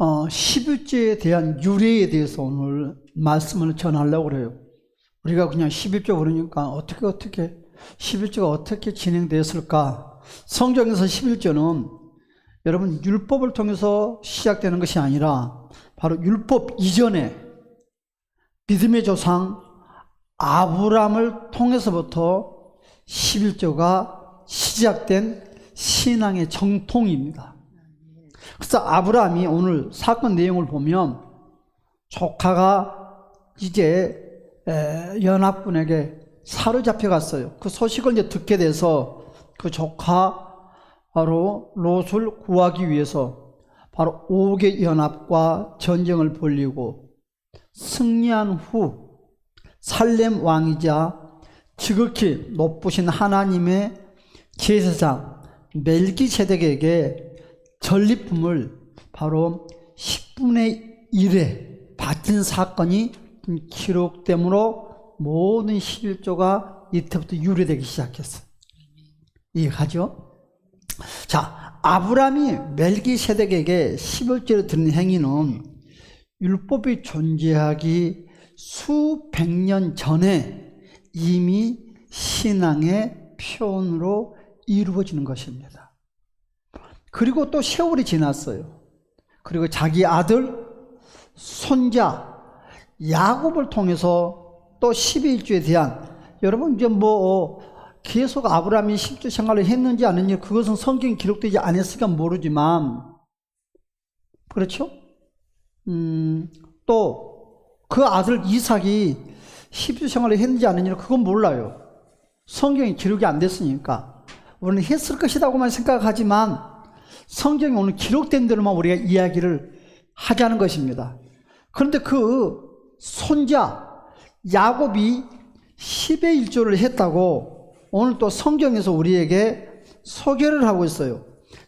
어, 11조에 대한 유래에 대해서 오늘 말씀을 전하려고 그래요. 우리가 그냥 11조 그러니까 어떻게 어떻게 11조가 어떻게 진행되었을까? 성경에서 11조는 여러분 율법을 통해서 시작되는 것이 아니라 바로 율법 이전에 믿음의 조상 아브라함을 통해서부터 11조가 시작된 신앙의 정통입니다. 그래서 아브라함이 오늘 사건 내용을 보면 조카가 이제 에, 연합군에게 사로잡혀 갔어요. 그 소식을 이제 듣게 돼서 그 조카 바로 롯을 구하기 위해서 바로 5개 연합과 전쟁을 벌리고 승리한 후 살렘 왕이자 지극히 높으신 하나님의 제사장 멜기세덱에게 전리품을 바로 10분의 1에 바친 사건이 기록되므로 모든 11조가 이때부터 유래되기 시작했어요. 이해가죠? 자, 아브라함이 멜기세덱에게 11조를 드린 행위는 율법이 존재하기 수백 년 전에 이미 신앙의 표현으로 이루어지는 것입니다. 그리고 또 세월이 지났어요. 그리고 자기 아들, 손자, 야곱을 통해서 또 11조에 대한 여러분 이제 뭐 계속 아브라함이 10조 생활을 했는지 안 했는지 그것은 성경에 기록되지 않았으니까 모르지만 그렇죠? 음, 또 그 아들 이삭이 10조 생활을 했는지 안 했는지 그건 몰라요. 성경에 기록이 안 됐으니까 우리는 했을 것이라고만 생각하지만 성경에 오늘 기록된 대로만 우리가 이야기를 하자는 것입니다. 그런데 그 손자 야곱이 10의 1조를 했다고 오늘 또 성경에서 우리에게 소개를 하고 있어요.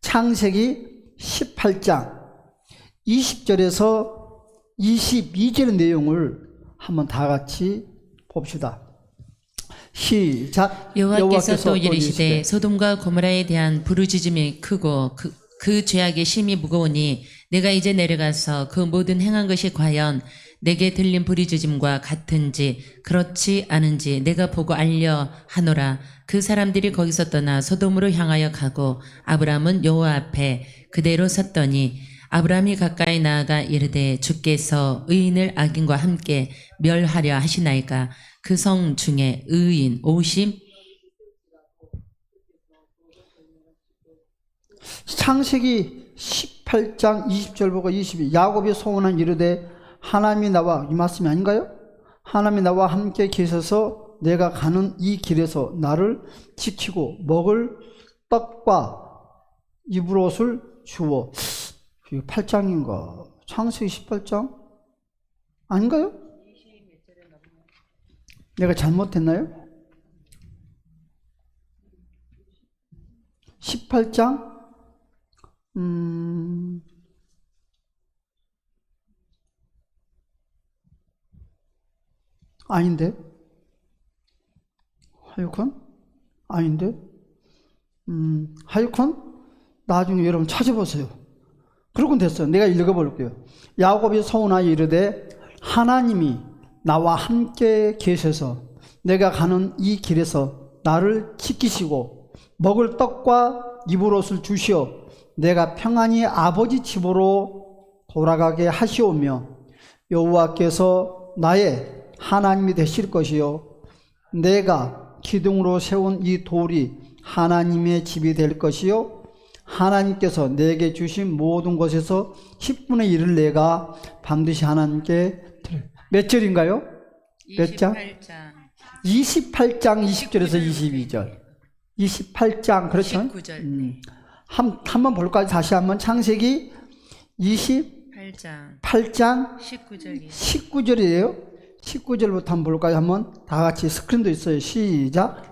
창세기 18장 20절에서 22절의 내용을 한번 다 같이 봅시다. 시작. 여호와께서 또 이르시되 소돔과 고모라에 대한 부르짖음이 크고 그, 그 죄악의 심이 무거우니 내가 이제 내려가서 그 모든 행한 것이 과연 내게 들린 부르짖음과 같은지 그렇지 않은지 내가 보고 알려 하노라 그 사람들이 거기서 떠나 소돔으로 향하여 가고 아브라함은 여호와 앞에 그대로 섰더니 아브라함이 가까이 나아가 이르되 주께서 의인을 악인과 함께 멸하려 하시나이까 그 성 중에 의인 오십 창세기 18장 20절 보고 22 야곱이 소원한 이르되 하나님이 나와 이 말씀이 아닌가요? 하나님이 나와 함께 계셔서 내가 가는 이 길에서 나를 지키고 먹을 떡과 입을 옷을 주어 8장인가 창세기 18장 아닌가요? 내가 잘못했나요? 18장 음, 아닌데? 하여간? 아닌데? 음, 하여간? 나중에 여러분 찾아보세요. 그러곤 됐어요. 내가 읽어볼게요. 야곱이 서운하여 이르되 하나님이 나와 함께 계셔서 내가 가는 이 길에서 나를 지키시고 먹을 떡과 입을 옷을 주시어 내가 평안히 아버지 집으로 돌아가게 하시오며 여호와께서 나의 하나님이 되실 것이요 내가 기둥으로 세운 이 돌이 하나님의 집이 될 것이요 하나님께서 내게 주신 모든 것에서 10분의 1을 내가 반드시 하나님께 드릴. 몇 절인가요? 몇 장? 28장 20절에서 22절. 28장 그렇죠? 19절. 음. 한, 한번 볼까요? 다시 한번 창세기 28장 8장 19절이 19절이에요. 19절부터 한번 볼까요? 한번 다 같이 스크린도 있어요. 시작.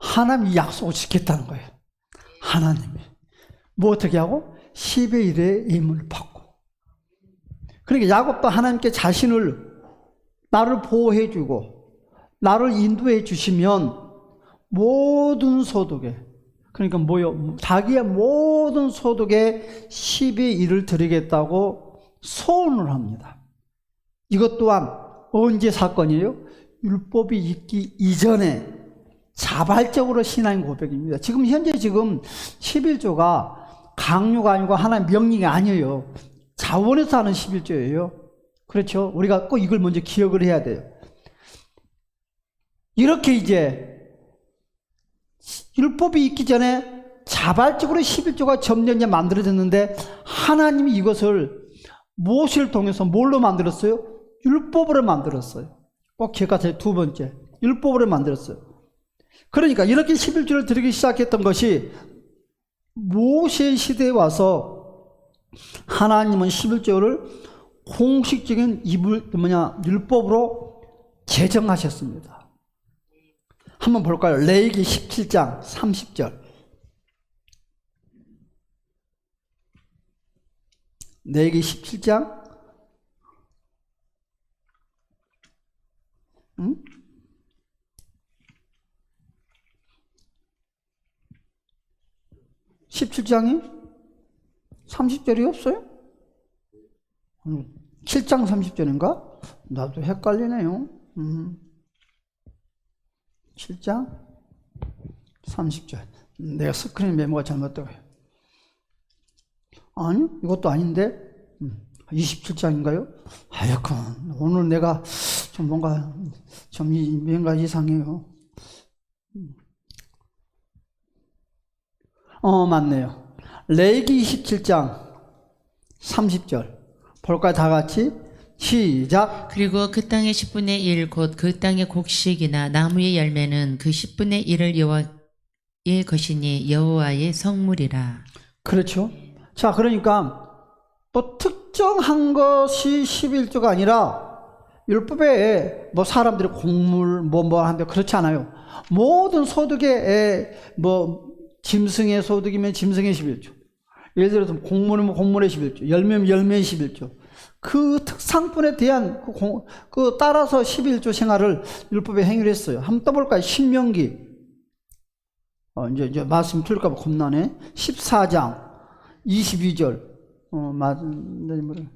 하나님이 약속을 지켰다는 거예요. 하나님이. 뭐 어떻게 하고? 10의 1의 임을 받고. 그러니까 야곱도 하나님께 자신을 나를 보호해 주고 나를 인도해 주시면 모든 소득에 그러니까 뭐요? 자기의 모든 소득에 10의 1을 드리겠다고 소원을 합니다. 이것 또한 언제 사건이에요? 율법이 있기 이전에 자발적으로 신앙 고백입니다. 지금 현재 지금 11조가 강요가 아니고 하나의 명령이 아니에요. 자원에서 하는 11조예요. 그렇죠? 우리가 꼭 이걸 먼저 기억을 해야 돼요. 이렇게 이제 율법이 있기 전에 자발적으로 11조가 점점 만들어졌는데 하나님이 이것을 무엇을 통해서 뭘로 만들었어요? 율법으로 만들었어요. 꼭 기억하세요. 두 번째. 율법으로 만들었어요. 그러니까 이렇게 11조를 드리기 시작했던 것이 모세 시대에 와서 하나님은 11조를 공식적인 이불 뭐냐 율법으로 제정하셨습니다. 한번 볼까요? 레이기 17장 30절. 레이기 17장 응? 17장이 30절이 없어요? 7장 30절인가? 나도 헷갈리네요. 음. 7장 30절. 내가 스크린 메모가 잘못되고요. 아니, 이것도 아닌데. 27장인가요? 하여간 오늘 내가 좀 뭔가 좀 이- 뭔가 이상해요. 어, 맞네요. 레이기 27장 30절. 볼까요? 다 같이? 시작. 그리고 그 땅의 10분의 1 곧 그 땅의 곡식이나 나무의 열매는 그 10분의 1을 여호와의 것이니 여호와의 성물이라. 그렇죠. 자, 그러니까 또 특정한 것이 11조가 아니라 율법에 뭐 사람들이 곡물 뭐뭐 하는데 그렇지 않아요. 모든 소득에 뭐 짐승의 소득이면 짐승의 11조. 예를 들어서 곡물이면 곡물의 11조, 열매면 열매의 11조. 그 특상분에 대한 그, 공, 그 따라서 11조 생활을 율법에 행위를 했어요. 한번 떠볼까요? 신명기. 어, 이제, 이제 말씀 틀릴까봐 겁나네. 14장 22절. 어, 맞, 네, 뭐래.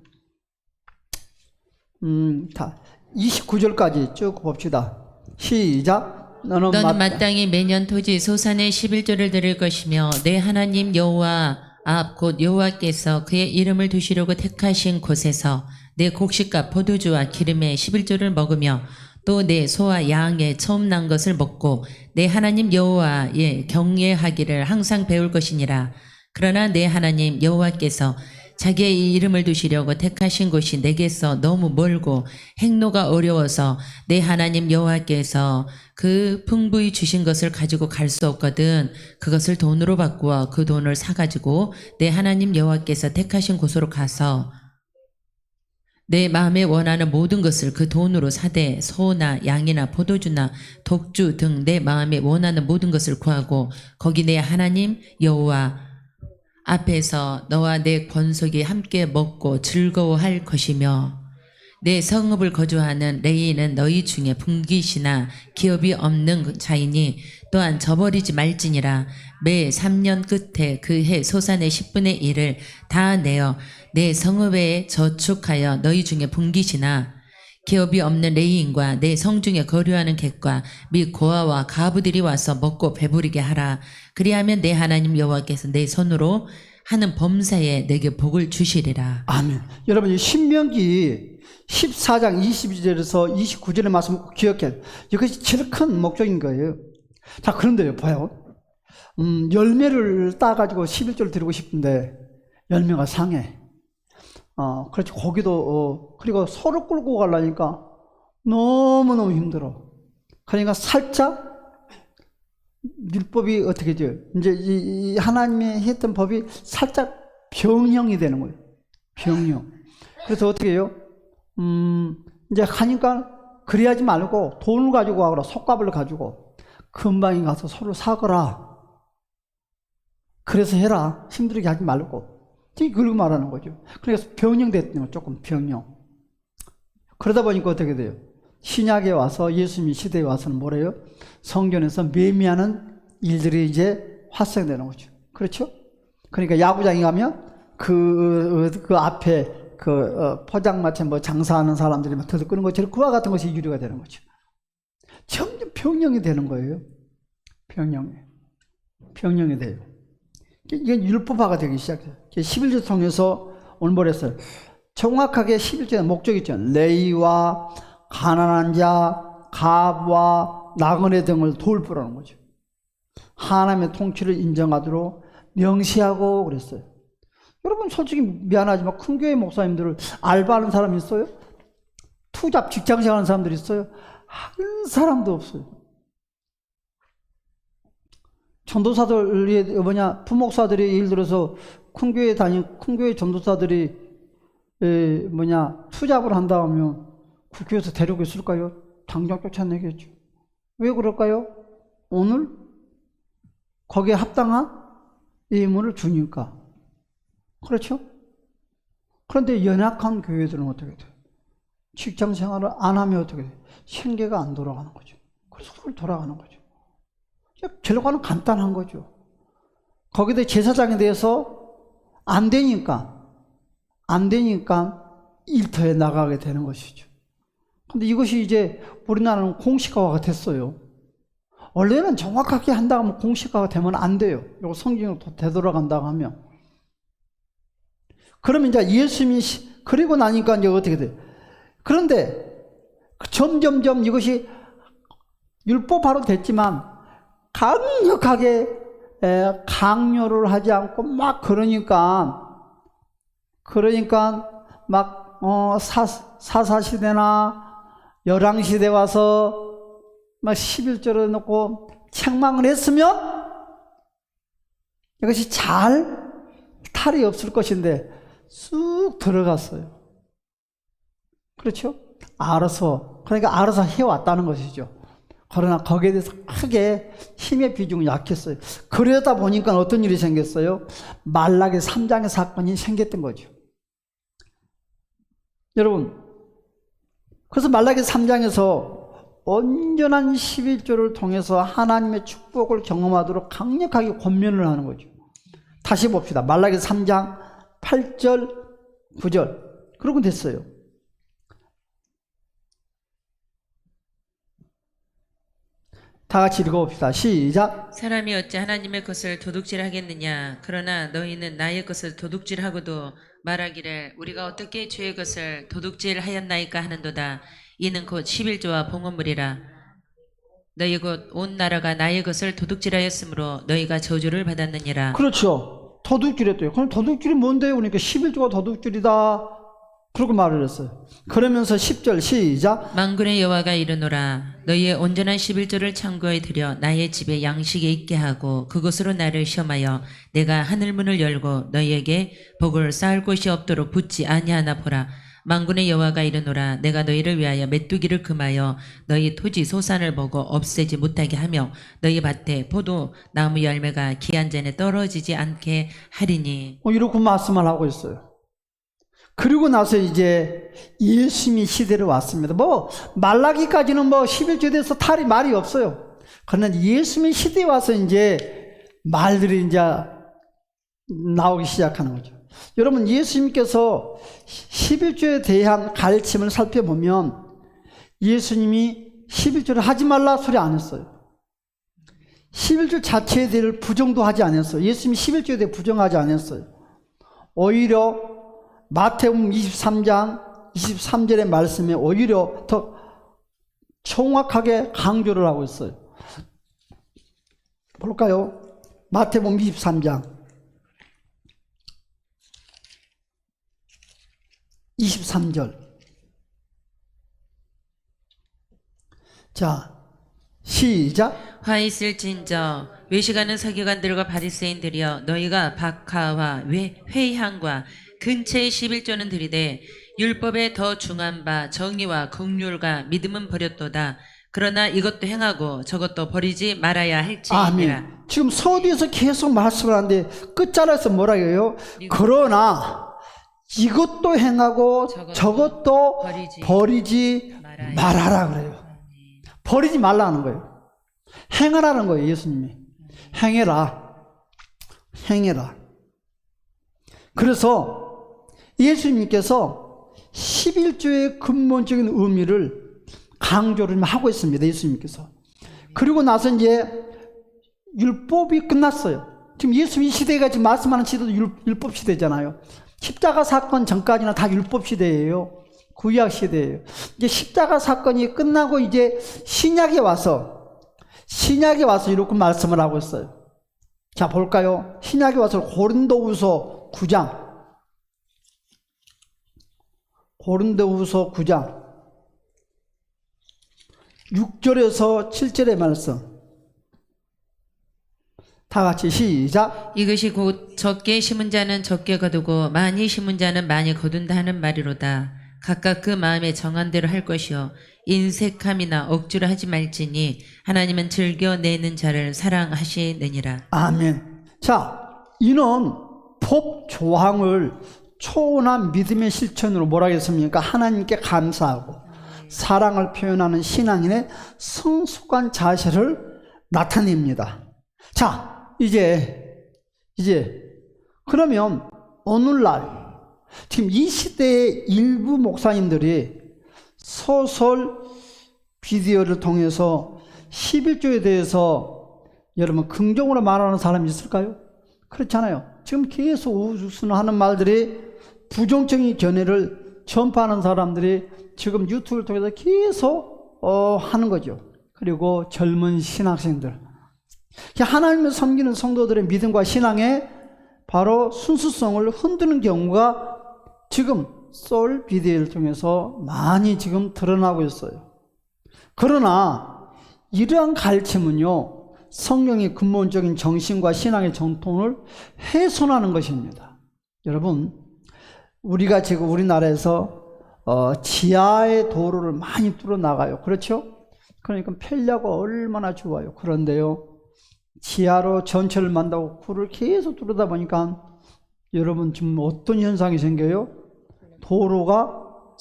음, 다. 29절까지 쭉 봅시다. 시작. 너는, 너는 마땅- 마땅히 매년 토지 소산의 11조를 드릴 것이며 내 하나님 여호와 앞 곧 여호와께서 그의 이름을 두시려고 택하신 곳에서 내 곡식과 포도주와 기름의 11조를 먹으며 또 내 소와 양의 처음 난 것을 먹고 내 하나님 여호와의 경외하기를 항상 배울 것이니라. 그러나 내 하나님 여호와께서 자기의 이 이름을 두시려고 택하신 곳이 내게서 너무 멀고 행로가 어려워서 내 하나님 여호와께서 그 풍부히 주신 것을 가지고 갈 수 없거든 그것을 돈으로 바꾸어 그 돈을 사가지고 내 하나님 여호와께서 택하신 곳으로 가서 내 마음에 원하는 모든 것을 그 돈으로 사되 소나 양이나 포도주나 독주 등 내 마음에 원하는 모든 것을 구하고 거기 내 하나님 여호와 앞에서 너와 내 권속이 함께 먹고 즐거워할 것이며 내 성읍을 거주하는 레이는 너희 중에 분깃이나 기업이 없는 자이니 또한 저버리지 말지니라 매 3년 끝에 그 해 소산의 10분의 1을 다 내어 내 성읍에 저축하여 너희 중에 분깃이나 기업이 없는 레이인과 내 성중에 거류하는 객과 및 고아와 가부들이 와서 먹고 배부르게 하라. 그리하면 내 하나님 여호와께서 내 손으로 하는 범사에 내게 복을 주시리라. 아멘. 여러분, 이 신명기 14장 22절에서 29절의 말씀 꼭 기억해. 이것이 제일 큰 목적인 거예요. 자, 그런데요, 봐요. 음, 열매를 따가지고 11조를 드리고 싶은데, 열매가 상해. 어, 그렇지. 거기도, 어, 그리고 소를 끌고 가려니까 너무너무 힘들어. 그러니까 살짝 율법이 어떻게 돼요? 이제 이, 이 하나님이 했던 법이 살짝 병형이 되는 거예요. 병형. 그래서 어떻게 해요? 음, 이제 하니까 그래야지 말고 돈을 가지고 와거라. 속값을 가지고 금방에 가서 서로 사거라. 그래서 해라. 힘들게 하지 말고. 그러고 말하는 거죠. 그래서 병형됐던 거 조금 병형. 그러다 보니까 어떻게 돼요? 신약에 와서 예수님 시대에 와서는 뭐래요? 성전에서 매미하는 일들이 이제発생되는 거죠. 그렇죠? 그러니까 야구장에 가면 그, 그 앞에 그 어, 포장마차 뭐 장사하는 사람들이 막 들끓는 것처럼 그와 같은 것이 유리가 되는 거죠. 점점 병령이 되는 거예요. 병령이. 병령이 돼요. 이게 율법화가 되기 시작해요. 11절 통해서 오늘 뭐랬어요? 정확하게 11절의 목적이 있죠. 레이와 가난한 자, 갑과 나그네 등을 돌보라는 거죠. 하나님의 통치를 인정하도록 명시하고 그랬어요. 여러분 솔직히 미안하지만 큰 교회 목사님들을 알바하는 사람 있어요? 투잡 직장생 하는 사람들 있어요? 한 사람도 없어요. 전도사들이 뭐냐 부목사들이 예를 들어서 큰 교회 다니 큰 교회 전도사들이 에, 뭐냐 투잡을 한다 하면 그 교회에서 데리고 있을까요? 당장 쫓아내겠죠. 왜 그럴까요? 오늘 거기에 합당한 예물을 주니까. 그렇죠? 그런데 연약한 교회들은 어떻게 돼요? 직장 생활을 안 하면 어떻게 돼요? 생계가 안 돌아가는 거죠. 그래서 그걸 돌아가는 거죠. 결과는 간단한 거죠. 거기다 제사장에 대해서 안 되니까, 안 되니까 일터에 나가게 되는 것이죠. 근데 이것이 이제 우리나라는 공식화가 됐어요. 원래는 정확하게 한다 하면 공식화가 되면 안 돼요. 이거 성경으로 되돌아간다고 하면. 그러면 이제 예수님이, 시- 그리고 나니까 이제 어떻게 돼요? 그런데 점점점 이것이 율법화로 됐지만 강력하게 에, 강요를 하지 않고 막 그러니까 그러니까 막 어, 사, 사사시대나 열왕시대 와서 막 11절을 놓고 책망을 했으면 이것이 잘 탈이 없을 것인데 쑥 들어갔어요. 그렇죠? 알아서 그러니까 알아서 해왔다는 것이죠. 그러나 거기에 대해서 크게 힘의 비중이 약했어요. 그러다 보니까 어떤 일이 생겼어요? 말라기 3장의 사건이 생겼던 거죠. 여러분, 그래서 말라기 3장에서 온전한 11조를 통해서 하나님의 축복을 경험하도록 강력하게 권면을 하는 거죠. 다시 봅시다. 말라기 3장 8절, 9절. 그러면 됐어요. 다 같이 읽어봅시다. 시작. 사람이 어찌 하나님의 것을 도둑질하겠느냐 그러나 너희는 나의 것을 도둑질하고도 말하기를 우리가 어떻게 주의 것을 도둑질하였나이까 하는도다 이는 곧 11조와 봉헌물이라 너희 곧 온 나라가 나의 것을 도둑질하였으므로 너희가 저주를 받았느니라 그렇죠. 도둑질했대요. 그럼 도둑질이 뭔데요? 그러니까 11조가 도둑질이다. 그렇게 말을 했어요. 그러면서 10절 시작. 만군의 여호와가 이르노라 너희의 온전한 11조를 창고에 들여 나의 집에 양식에 있게 하고 그것으로 나를 시험하여 내가 하늘 문을 열고 너희에게 복을 쌓을 곳이 없도록 붙지 아니하나 보라 만군의 여호와가 이르노라 내가 너희를 위하여 메뚜기를 금하여 너희 토지 소산을 보고 없애지 못하게 하며 너희 밭에 포도 나무 열매가 기한 전에 떨어지지 않게 하리니 어, 이렇게 말씀을 하고 있어요. 그리고 나서 이제 예수님이 시대로 왔습니다. 뭐 말라기까지는 뭐 11조 돼서 탈이 말이 없어요. 그러나 예수님이 시대에 와서 이제 말들이 이제 나오기 시작하는 거죠. 여러분 예수님께서 11조에 대한 가르침을 살펴보면 예수님이 11조를 하지 말라 소리 안 했어요. 11조 자체에 대해 부정도 하지 않았어요. 예수님이 11조에 대해 부정하지 않았어요. 오히려 마태복음 23장 23절의 말씀에 오히려 더 정확하게 강조를 하고 있어요. 볼까요? 마태복음 23장 23절 자 시작. 화 있을진저 외식하는 서기관들과 바리새인들이여 너희가 박하와 회, 회향과 근처의 11조는 들이되 율법에 더 중한 바 정의와 극률과 믿음은 버렸도다. 그러나 이것도 행하고 저것도 버리지 말아야 할지니라. 아멘. 지금 서두에서 계속 말씀을 하는데 끝자락에서 뭐라 해요? 그러나 이것도 행하고 저것도 저것도 버리지 버리지 말아야 말아라 그래요. 버리지 말라는 거예요. 행하라는 거예요, 예수님이. 행해라. 행해라. 그래서 예수님께서 11조의 근본적인 의미를 강조를 하고 있습니다, 예수님께서. 그리고 나서 이제 율법이 끝났어요. 지금 예수 이 시대가 지금 말씀하는 시대도 율, 율법 시대잖아요. 십자가 사건 전까지는 다 율법 시대예요. 구약 시대예요. 이제 십자가 사건이 끝나고 이제 신약에 와서 신약에 와서 이렇게 말씀을 하고 있어요. 자 볼까요? 신약에 와서 고린도후서 9장 고린도후서 9장 6절에서 7절의 말씀 다 같이 시작 이것이 곧 적게 심은 자는 적게 거두고 많이 심은 자는 많이 거둔다 하는 말이로다. 각각 그 마음에 정한 대로 할 것이요 인색함이나 억지로 하지 말지니 하나님은 즐겨 내는 자를 사랑하시느니라. 아멘. 자, 이는 법 조항을 초원한 믿음의 실천으로 뭐라 했습니까? 하나님께 감사하고 사랑을 표현하는 신앙인의 성숙한 자세를 나타냅니다. 자, 이제 이제 그러면 오늘날 지금 이 시대의 일부 목사님들이 소설 비디오를 통해서 11조에 대해서 여러분 긍정으로 말하는 사람이 있을까요? 그렇잖아요. 지금 계속 우스운 하는 말들이 부정적인 견해를 전파하는 사람들이 지금 유튜브를 통해서 계속 어, 하는 거죠. 그리고 젊은 신학생들. 하나님을 섬기는 성도들의 믿음과 신앙에 바로 순수성을 흔드는 경우가 지금 소울 비디오를 통해서 많이 지금 드러나고 있어요. 그러나 이러한 가르침은요, 성경의 근본적인 정신과 신앙의 정통을 훼손하는 것입니다. 여러분, 우리가 지금 우리나라에서 어, 지하의 도로를 많이 뚫어 나가요. 그렇죠? 그러니까 편리하고 얼마나 좋아요. 그런데요, 지하로 전철을 만다고 굴을 계속 뚫다 보니까 여러분 지금 어떤 현상이 생겨요? 도로가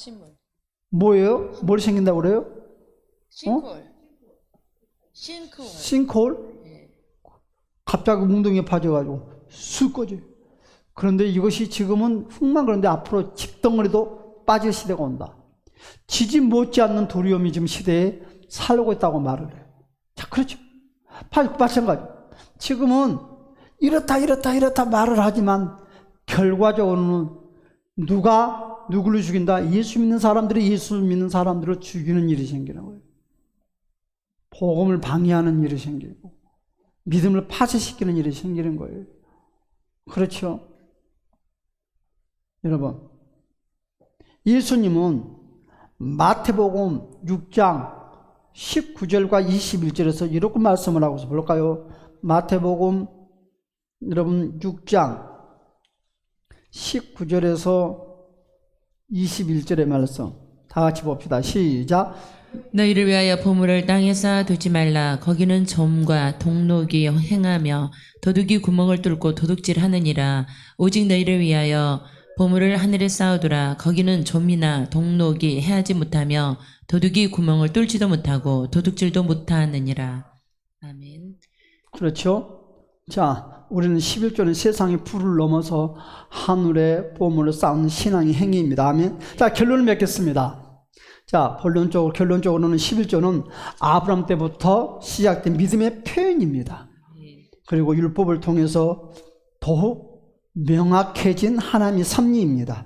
뭐예요? 뭘 생긴다고 그래요? 싱크홀, 싱크홀. 싱크홀? 갑자기 웅덩이에 빠져가지고 쑥 꺼져. 그런데 이것이 지금은 흙만 그런데 앞으로 집덩어리도 빠질 시대가 온다. 지진 못지않는 두려움이 지금 시대에 살고 있다고 말을 해요. 자, 그렇죠. 마- 마찬가지. 지금은 이렇다, 이렇다, 이렇다 말을 하지만 결과적으로는 누가 누구를 죽인다? 예수 믿는 사람들이 예수 믿는 사람들을 죽이는 일이 생기는 거예요. 복음을 방해하는 일이 생기고 믿음을 파쇄시키는 일이 생기는 거예요. 그렇죠? 여러분, 예수님은 마태복음 6장 19절과 21절에서 이렇게 말씀을 하고 있어 볼까요? 마태복음 여러분 6장 19절에서 21절의 말씀 다 같이 봅시다. 시작. 너희를 위하여 보물을 땅에 쌓아 두지 말라. 거기는 점과 동록이 행하며 도둑이 구멍을 뚫고 도둑질하느니라. 오직 너희를 위하여 보물을 하늘에 쌓아두라. 거기는 점이나 동록이 해하지 못하며 도둑이 구멍을 뚫지도 못하고 도둑질도 못하느니라. 아멘. 그렇죠? 자, 우리는 11조는 세상의 불을 넘어서 하늘의 보물을 쌓는 신앙의 행위입니다. 아멘. 자, 결론을 맺겠습니다. 자, 본론적으로, 결론적으로는 11조는 아브람 때부터 시작된 믿음의 표현입니다. 그리고 율법을 통해서 더욱 명확해진 하나님의 섭리입니다.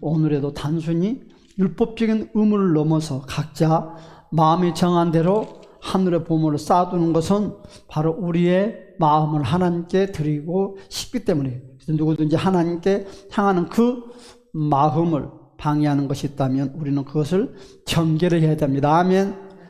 오늘에도 단순히 율법적인 의무를 넘어서 각자 마음이 정한 대로 하늘의 보물을 쌓아두는 것은 바로 우리의 마음을 하나님께 드리고 싶기 때문에 누구든지 하나님께 향하는 그 마음을 방해하는 것이 있다면 우리는 그것을 경계를 해야 됩니다. 아멘.